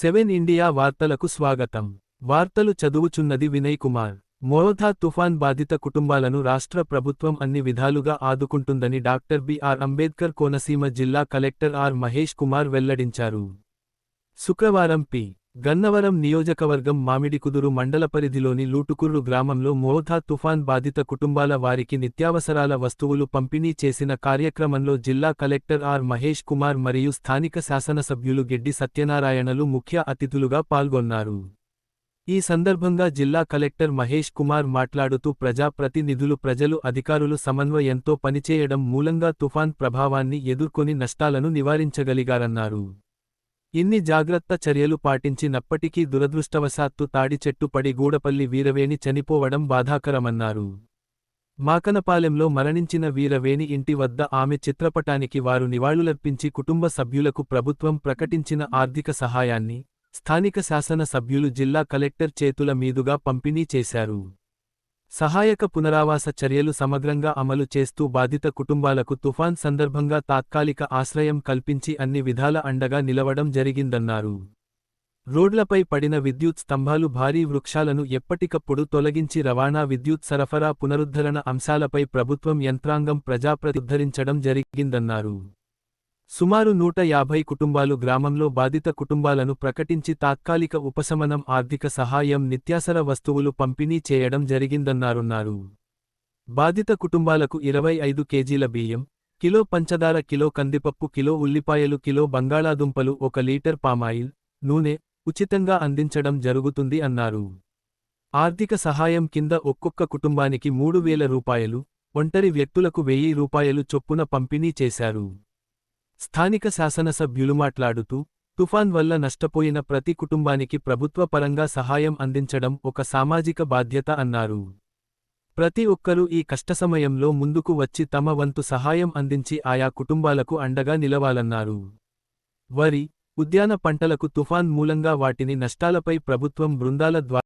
Seven India వార్తలకు స్వాగతం. వార్తలు చదువుచున్నది వినయ్ కుమార్. మోహా తుఫాన్ బాధిత కుటుంబాలను రాష్ట్ర ప్రభుత్వం అన్ని విధాలుగా ఆదుకుంటుందని doctor B R Ambedkar Konaseema జిల్లా కలెక్టర్ ఆర్. మహేష్ కుమార్ వెల్లడించారు. శుక్రవారం పి. గన్నవరం నియోజకవర్గం మామిడికుదురు మండల పరిధిలోని లూటుకుర్రు గ్రామంలో మోహా తుఫాన్ బాధిత కుటుంబాల వారికి నిత్యావసరాల వస్తువులు పంపిణీ చేసిన కార్యక్రమంలో జిల్లా కలెక్టర్ ఆర్ మహేష్ కుమార్ మరియు స్థానిక శాసనసభ్యులు గెడ్డి సత్యనారాయణలు ముఖ్య అతిథులుగా పాల్గొన్నారు. ఈ సందర్భంగా జిల్లా కలెక్టర్ మహేష్ కుమార్ మాట్లాడుతూ ప్రజాప్రతినిధులు ప్రజలు అధికారులు సమన్వయంతో పనిచేయడం మూలంగా తుఫాన్ ప్రభావాన్ని ఎదుర్కొని నష్టాలను నివారించగలిగారన్నారు. ఇన్ని జాగ్రత్త చర్యలు పాటించినప్పటికీ దురదృష్టవశాత్తు తాడి చెట్టు పడి గూడపల్లి వీరవేణి చనిపోవడం బాధాకరమన్నారు. మాకనపాలెంలో మరణించిన వీరవేణి ఇంటి వద్ద ఆమె చిత్రపటానికి వారు నివాళులర్పించి కుటుంబ సభ్యులకు ప్రభుత్వం ప్రకటించిన ఆర్థిక సహాయాన్ని స్థానిక శాసన సభ్యులు జిల్లా కలెక్టర్ చేతుల మీదుగా పంపిణీ చేశారు. సహాయక పునరావాస చర్యలు సమగ్రంగా అమలు చేస్తూ బాధిత కుటుంబాలకు తుఫాన్ సందర్భంగా తాత్కాలిక ఆశ్రయం కల్పించి అన్ని విధాల అండగా నిలవడం జరిగిందన్నారు. రోడ్లపై పడిన విద్యుత్ స్తంభాలు భారీ వృక్షాలను ఎప్పటికప్పుడు తొలగించి రవాణా విద్యుత్ సరఫరా పునరుద్ధరణ అంశాలపై ప్రభుత్వం యంత్రాంగం ప్రజాప్రతిద్ధరించడం జరిగిందన్నారు. సుమారు నూట యాభై కుటుంబాలు గ్రామంలో బాధిత కుటుంబాలను ప్రకటించి తాత్కాలిక ఉపశమనం ఆర్థిక సహాయం నిత్యాసర వస్తువులు పంపిణీ చేయడం జరిగిందన్నారున్నారు. బాధిత కుటుంబాలకు ఇరవై ఐదు కేజీల బియ్యం కిలో పంచదార కిలో కందిపప్పు కిలో ఉల్లిపాయలు కిలో బంగాళాదుంపలు ఒక లీటర్ పామాయిల్ నూనె ఉచితంగా అందించడం జరుగుతుంది అన్నారు. ఆర్థిక సహాయం కింద ఒక్కొక్క కుటుంబానికి మూడు వేల రూపాయలు ఒంటరి వ్యక్తులకు వెయ్యి రూపాయలు చొప్పున పంపిణీ చేశారు. స్థానిక శాసనసభ్యులు మాట్లాడుతూ తుఫాన్ వల్ల నష్టపోయిన ప్రతి కుటుంబానికి ప్రభుత్వ పరంగా సహాయం అందించడం ఒక సామాజిక బాధ్యత అన్నారు. ప్రతి ఒక్కరూ ఈ కష్టసమయంలో ముందుకు వచ్చి తమ వంతు సహాయం అందించి ఆయా కుటుంబాలకు అండగా నిలవాలన్నారు. వరి ఉద్యాన పంటలకు తుఫాన్ మూలంగా వాటిని నష్టాలపై ప్రభుత్వం బృందాల ద్వారా